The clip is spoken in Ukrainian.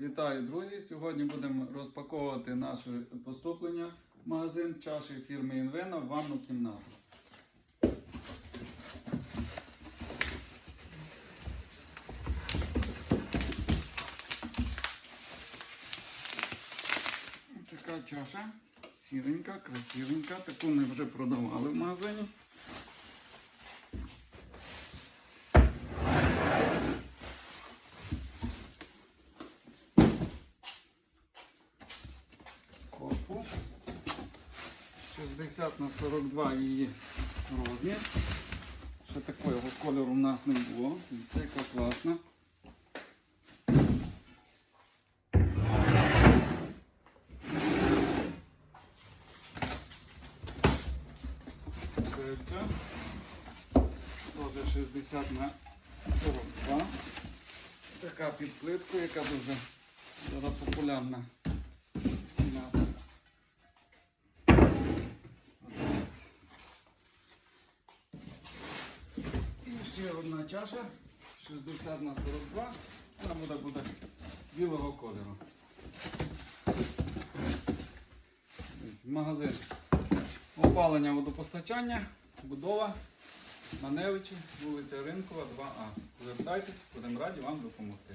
Вітаю, друзі! Сьогодні будемо розпаковувати наше поступлення в магазин чаші фірми Інвена в ванну кімнату. Така чаша сіренька, красивенька. Таку ми вже продавали в магазині. 60 на 42 її розмір. Ще такого кольору у нас не було. Це яка класна. Ця. Теж 60 на 42. Така під плитку, яка дуже зараз популярна ще одна чаша 60 на 42. Вона буде, буде білого кольору. Магазин опалення водопостачання, будова на Невичі, вулиця Ринкова, 2А. Звертайтесь, будемо раді вам допомогти.